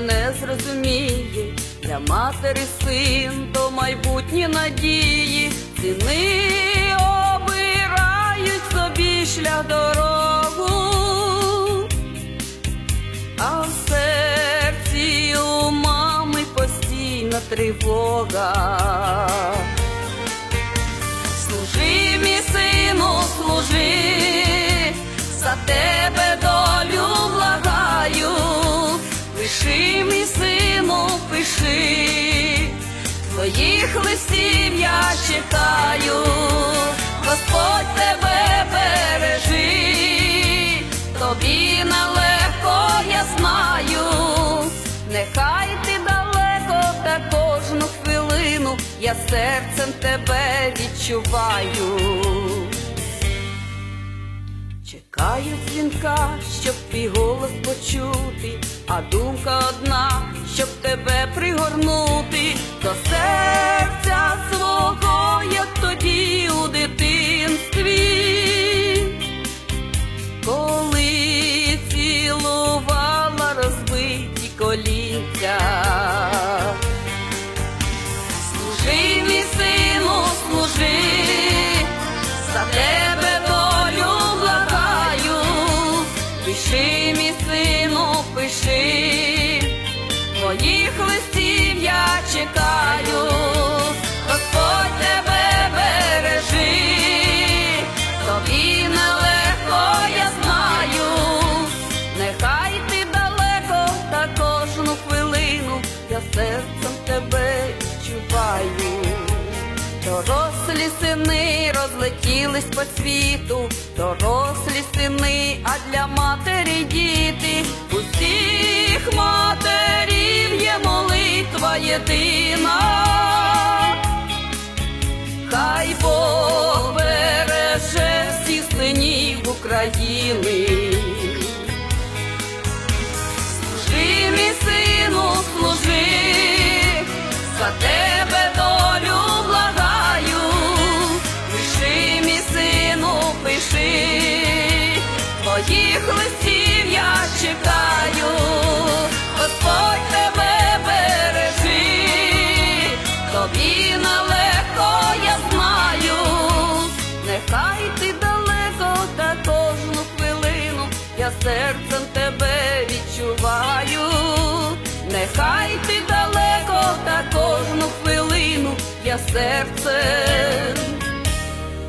мене зрозуміє. Для матері син, то майбутні надії, сини обирають собі шлях дорогу, а в серці у мами постійна тривога. Твоїх листів я чекаю, Господь тебе бережи, тобі нелегко я знаю, нехай ти далеко та кожну хвилину я серцем тебе відчуваю. Чекаю дзвінка, щоб твій голос почути, а думка одна, щоб тебе пригорнути пиши, мій сину, пиши, твоїх листів я чекаю, Дорослі сини розлетілись по світу, дорослі сини, а для матері діти, усіх матерів є молитва єдина. Хай Бог береже всіх синів України. Листів я чекаю, Господь тебе бережи, тобі нелегко я знаю, нехай ти далеко та кожну хвилину я серцем тебе відчуваю, нехай ти далеко та кожну хвилину я серцем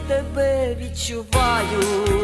тебе відчуваю.